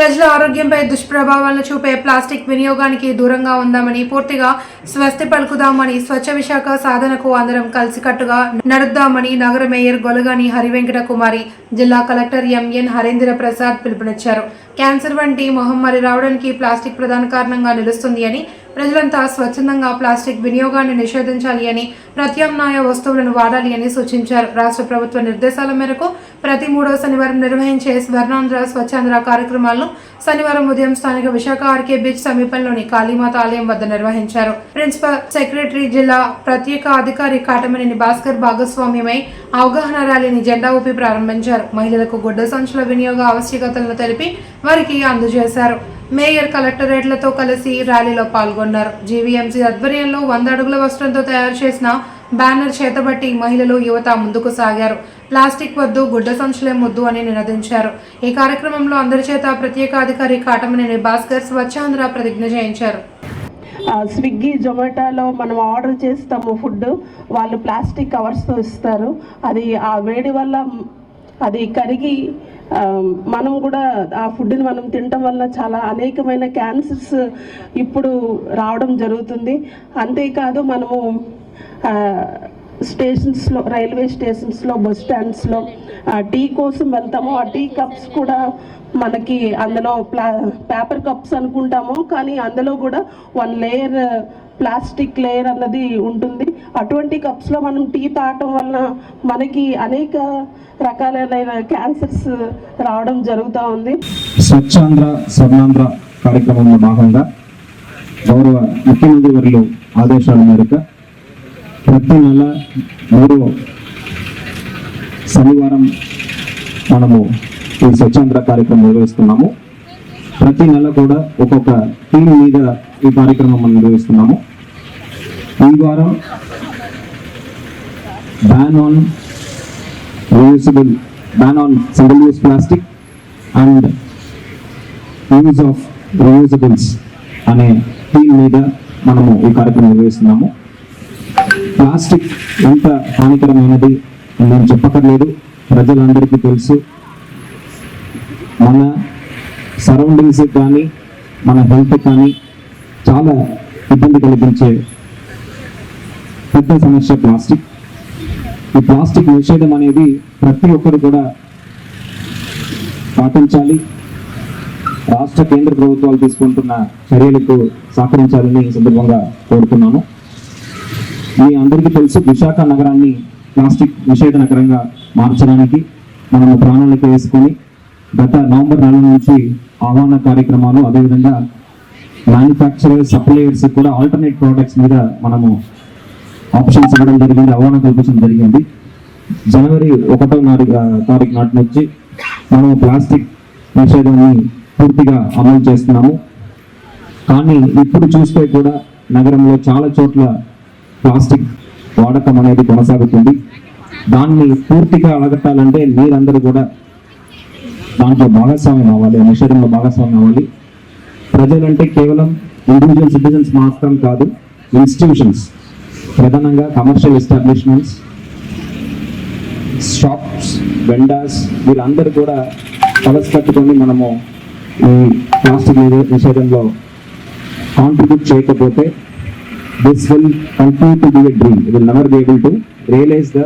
ప్రజల ఆరోగ్యంపై దుష్ప్రభావాలను చూపే ప్లాస్టిక్ వినియోగానికి దూరంగా ఉందామని పూర్తిగా స్వస్తి పలుకుదామని స్వచ్ఛ విశాఖ సాధనకు అందరం కలిసికట్టుగా నడుద్దామని నగర మేయర్ గొలగాని హరివెంకట కుమారి జిల్లా కలెక్టర్ ఎంఎన్ హరేంద్ర ప్రసాద్ పిలుపునిచ్చారు. క్యాన్సర్ వంటి మహమ్మారి రావడానికి ప్లాస్టిక్ ప్రధాన కారణంగా నిలుస్తుంది అని ప్రజలంతా స్వచ్ఛందంగా ప్లాస్టిక్ వినియోగాన్ని నిషేధించాలి అని ప్రత్యామ్నాయ వస్తువులను వాడాలి అని సూచించారు. రాష్ట్ర ప్రభుత్వ నిర్దేశాల మేరకు ప్రతి మూడో శనివారం నిర్వహించే స్వర్ణాంధ్ర స్వచ్ఛాంధ్ర కార్యక్రమాలను శనివారం ఉదయం స్థానిక విశాఖ ఆర్కే బీచ్ సమీపంలోని కాళీమాత ఆలయం వద్ద నిర్వహించారు. ప్రిన్సిపల్ సెక్రటరీ జిల్లా ప్రత్యేక అధికారి కాటమనేని భాస్కర్ భాగస్వామ్యమై అవగాహన ర్యాలీని జెండా ఊపి ప్రారంభించారు. మహిళలకు గుడ్డ సంచుల వినియోగ ఆవశ్యకతలను తెలిపి వారికి అందజేశారు. మేయర్ కలెక్టరేట్లతో కలిసి ర్యాలీలో పాల్గొన్నారు. జీవీఎంసీ ఆధ్వర్యంలో వంద అడుగుల వస్త్రంతో తయారు చేసిన బ్యానర్ చేతబట్టి మహిళలు యువత ముందుకు సాగారు. ప్లాస్టిక్ వద్దు గుడ్డ సంచులే ముద్దు అని నినదించారు. ఈ కార్యక్రమంలో అందరి చేత ప్రత్యేక అధికారి కాటమనేని భాస్కర్ స్వచ్ఛాంధ్ర ప్రతిజ్ఞ చేయించారు. స్విగ్గీ జొమాటోలో మనం ఆర్డర్ చేస్తాము ఫుడ్ వాళ్ళు ప్లాస్టిక్ కవర్స్తో ఇస్తారు. అది ఆ వేడి వల్ల అది కరిగి మనం కూడా ఆ ఫుడ్ని మనం తినటం వల్ల చాలా అనేకమైన క్యాన్సర్స్ ఇప్పుడు రావడం జరుగుతుంది. అంతేకాదు మనము స్టేషన్స్లో రైల్వే స్టేషన్స్లో బస్ స్టాండ్స్లో ఆ, టీ కోసం వెళ్తాము. ఆ టీ కప్స్ కూడా మనకి అందులో ప్లా పేపర్ కప్స్ అనుకుంటాము. కానీ అందులో కూడా వన్ లేయర్ ప్లాస్టిక్ లేయర్ అన్నది ఉంటుంది. అటువంటి కప్స్లో మనం టీ తాగటం వలన మనకి అనేక రకాలైన క్యాన్సర్స్ రావడం జరుగుతూ ఉంది. స్వచ్ఛాంధ్ర స్వర్ణాంధ్ర కార్యక్రమంలో భాగంగా గౌరవ ముఖ్యమంత్రి వర్యులు ఆదేశాల మేరకు ప్రతి నెల మూడో శనివారం మనము ఈ స్వచ్ఛంద్ర కార్యక్రమం నిర్వహిస్తున్నాము. ప్రతి నెల కూడా ఒక్కొక్క టీం మీద ఈ కార్యక్రమం మనం నిర్వహిస్తున్నాము. ఈ వారం ban on reusable ban on single use plastic and use of reusables అనే థీమ్ మీద మనము ఈ కార్యక్రమం నిర్వహిస్తున్నాము. ప్లాస్టిక్ ఎంత హానికరమైనది నేను చెప్పక్కర్లేదు. ప్రజలందరికీ తెలుసు. మన సరౌండింగ్స్ కానీ మన హెల్త్ కానీ చాలా ఇబ్బంది కలిగించే పెద్ద సమస్య ప్లాస్టిక్. ఈ ప్లాస్టిక్ నిషేధం అనేది ప్రతి ఒక్కరు కూడా పాటించాలి. రాష్ట్ర కేంద్ర ప్రభుత్వాలు తీసుకుంటున్న చర్యలకు సహకరించాలని ఈ సందర్భంగా కోరుతున్నాను. మీ అందరికీ తెలుసు విశాఖ నగరాన్ని ప్లాస్టిక్ నిషేధ నగరంగా మార్చడానికి మనము ప్రాణాలకు వేసుకొని గత నవంబర్ నెల నుంచి ఆహ్వాన కార్యక్రమాలు అదేవిధంగా మ్యానుఫ్యాక్చరర్ సప్లయర్స్ కూడా ఆల్టర్నేట్ ప్రోడక్ట్స్ మీద మనము ఆప్షన్స్ ఇవ్వడం జరిగింది ఆహ్వాన కల్పించడం జరిగింది. జనవరి ఒకటో నాటి తారీఖు నాటి నుంచి మనం ప్లాస్టిక్ నిషేధాన్ని పూర్తిగా అమలు చేస్తున్నాము. కానీ ఇప్పుడు చూస్తే కూడా నగరంలో చాలా చోట్ల ప్లాస్టిక్ వాడకం అనేది కొనసాగుతుంది. దాన్ని పూర్తిగా అడగట్టాలంటే మీరందరూ కూడా దాంట్లో భాగస్వామ్యం అవ్వాలి నిషేధంలో భాగస్వామ్యం అవ్వాలి. ప్రజలంటే కేవలం ఇండివిజువల్ సిటిజన్స్ మాత్రం కాదు ఇన్స్టిట్యూషన్స్ ప్రధానంగా కమర్షియల్ ఎస్టాబ్లిష్మెంట్స్ షాప్స్ వెండర్స్ వీరందరూ కూడా కలసి కట్టుకొని మనము ఈ ప్లాస్టిక్ నిషేధంలో కాంట్రిబ్యూట్ చేయకపోతే this will continue to be a dream will never be able to realize the